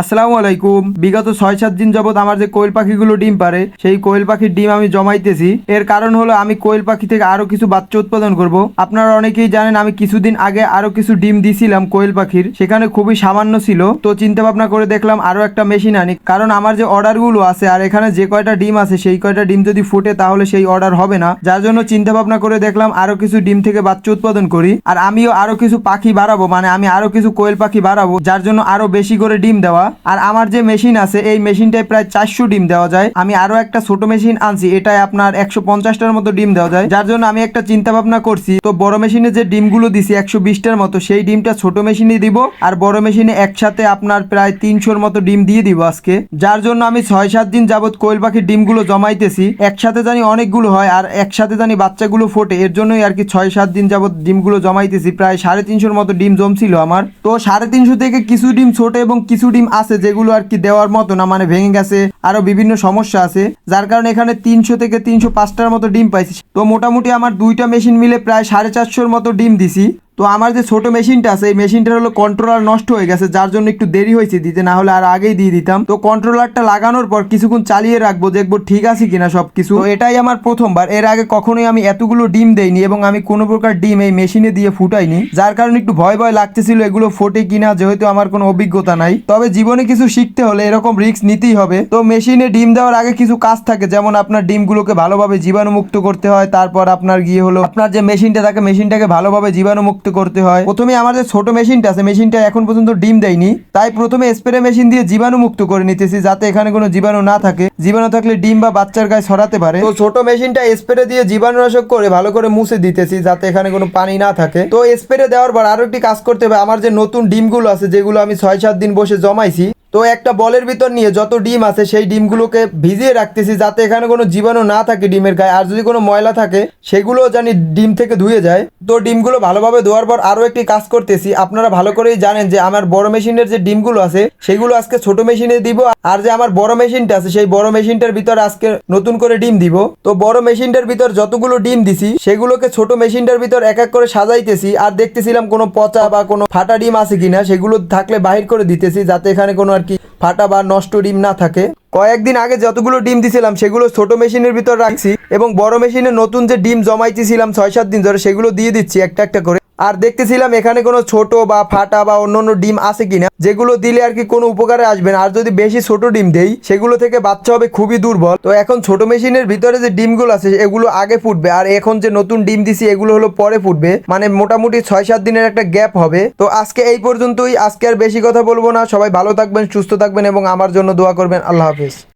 আসসালামু আলাইকুম। বিগত ছয় সাত দিন যাবত আমার যে কোয়েল পাখিগুলো ডিম পারে সেই কোয়েল পাখির ডিম আমি জমাইতেছি। এর কারণ হলো আমি কোয়েল পাখি থেকে আরও কিছু বাচ্চা উৎপাদন করব। আপনারা অনেকেই জানেন আমি কিছুদিন আগে আরও কিছু ডিম দিছিলাম কোয়েল পাখির। সেখানে খুবই সামান্য ছিল। তো চিন্তা ভাবনা করে দেখলাম আরও একটা মেশিন আনি। কারণ আমার যে অর্ডারগুলো আছে আর এখানে যে কয়টা ডিম আছে, সেই কয়টা ডিম যদি ফুটে তাহলে সেই অর্ডার হবে না। যার জন্য চিন্তা ভাবনা করে দেখলাম আরও কিছু ডিম থেকে বাচ্চা উৎপাদন করি। আর আমিও আরও কিছু পাখি বাড়াবো। মানে আমি আরও কিছু কোয়েল পাখি বাড়াবো, যার জন্য আরও বেশি করে ডিম দেওয়া আর আমার যে মেশিন আছে, এই মেশিনটায় প্রায় চারশো ডিম দেওয়া যায়। আমি আরও একটা ছোট মেশিন আনছি এটাই আপনার একশো পঞ্চাশটার মতো ডিম দেওয়া যায়। যার জন্য আমি একটা চিন্তা ভাবনা করছি, তো বড় মেশিনে যে ডিমগুলো দিছি একশো বিশটার মতো, সেই ডিমটা ছোট মেশিনে দিব, আর বড় মেশিনে একসাথে আপনার প্রায় তিনশোর মতো ডিম দিয়ে দিব আজকে। যার জন্য আমি ছয় সাত দিন যাবত কোয়েল পাখির ডিমগুলো জমাইতেছি। একসাথে জানি অনেকগুলো হয়, আর একসাথে জানি বাচ্চাগুলো ফোটে, এর জন্যই আর কি ছয় সাত দিন যাবত ডিমগুলো জমাইতেছি। প্রায় সাড়ে তিনশোর মতো ডিম জমছিল আমার। তো সাড়ে তিনশো থেকে কিছু ডিম ছোট এবং কিছু ডিম আছে যেগুলো আর কি দেওয়ার মতো না মানে ভেঙে গেছে, আরও বিভিন্ন সমস্যা আছে। যার কারণে এখানে তিনশো থেকে তিনশো পাঁচটার মতো ডিম পাইছি। তো মোটামুটি আমার দুইটা মেশিন মিলে প্রায় সাড়ে চারশোর মতো ডিম দিছি। তো আমার যে ছোট মেশিনটা আছে, এই মেশিনটার হলো কন্ট্রোলার নষ্ট হয়ে গেছে, যার জন্য একটু দেরি হয়েছে দিতে, না হলে আর আগেই দিয়ে দিতাম। তো কন্ট্রোলারটা লাগানোর পর কিছুক্ষণ চালিয়ে রাখব, দেখব ঠিক আছে কিনা সবকিছু। তো এটাই আমার প্রথমবার। এর আগে কখনোই আমি এতগুলো ডিম দেইনি এবং আমি কোনো প্রকার ডিম এই মেশিনে দিয়ে ফুটাইনি। যার কারণে একটু ভয় ভয় লাগতেছিল এগুলো ফোটে কিনা, যেহেতু আমার কোনো অভিজ্ঞতা নাই। তবে জীবনে কিছু শিখতে হলে এরকম রিস্ক নিতেই হবে। তো মেশিনে ডিম দেওয়ার আগে কিছু কাজ থাকে, যেমন আপনার ডিমগুলোকে ভালোভাবে জীবাণুমুক্ত করতে হয়, তারপর আপনার গিয়ে হলো, আপনার যে মেশিনটা থাকে, মেশিনটাকে ভালোভাবে জীবাণুমুক্ত করতে করতে হয়। প্রথমে আমার যে ছোট মেশিনটা আছে, মেশিনটা এখন পর্যন্ত ডিম দেয়নি। তাই প্রথমে স্প্রে মেশিন দিয়ে জীবাণু মুক্ত করে নিতেছি, যাতে এখানে কোনো জীবাণু না থাকে। জীবাণু থাকলে ডিম বা বাচ্চার গায়ে ছড়াতে পারে। তো ছোট মেশিনটা স্প্রে দিয়ে জীবাণুনাশক করে ভালো করে মুছে দিতেছি, যাতে এখানে কোনো পানি না থাকে। তো স্প্রে দেওয়ার পর আরও একটি কাজ করতে হবে, আমার যে নতুন ডিমগুলো আছে, যেগুলো আমি ছয় সাত দিন বসে জমাইছি তো একটা বলের ভিতর নিয়ে যত ডিম আছে, সেই ডিমগুলোকে ভিজিয়ে রাখতেছি যাতে এখানে কোনো জীবাণু না থাকে ডিমের গায়ে। আর যদি কোনো ময়লা থাকে সেগুলো জানি ডিম থেকে ধুয়ে যায়। তো ডিমগুলো ভালোভাবে ধোয়ার পর আরও একটি কাজ করতেছি। আপনারা ভালো করেই জানেন যে আমার বড় মেশিনের যে ডিমগুলো আছে, সেগুলো আজকে ছোট মেশিনে দিব। আর যে আমার বড় মেশিনটা আছে, সেই বড় মেশিনটার ভিতর আজকে নতুন করে ডিম দিব। তো বড় মেশিনটার ভিতর যতগুলো ডিম দিছি, সেগুলোকে ছোট মেশিনটার ভিতর এক এক করে সাজাইতেছি। আর দেখতেছিলাম কোনো পচা বা কোনো ফাটা ডিম আছে কিনা, সেগুলো থাকলে বাহির করে দিতেছি, যাতে এখানে কোনো আর কি ফাটা বা নষ্ট ডিম না থাকে? কয়েকদিন আগে যতগুলো ডিম দিছিলাম, সেগুলো ছোট মেশিনের ভিতর রাখছি এবং বড় মেশিনে নতুন যে ডিম জমাইতেছিলাম ছয় সাত দিন ধরে, সেগুলো দিয়ে দিচ্ছি একটা একটা করে। আর দেখতেছিলাম এখানে কোনো ছোট বা ফাটা বা অন্য অন্য ডিম আছে কিনা, যেগুলো দিলে আর কি কোনো উপকারে আসবে না। আর যদি বেশি ছোট ডিম দেই, সেগুলো থেকে বাচ্চা হবে খুবই দুর্বল। তো এখন ছোট মেশিনের ভিতরে যে ডিমগুলো আছে, এগুলো আগে ফুটবে। আর এখন যে নতুন ডিম দিছি, এগুলো হলো পরে ফুটবে। মানে মোটামুটি ছয় সাত দিনের একটা গ্যাপ হবে। তো আজকে এই পর্যন্তই। আজকে আর বেশি কথা বলব না। সবাই ভালো থাকবেন, সুস্থ থাকবেন এবং আমার জন্য দোয়া করবেন। আল্লাহ হাফিজ।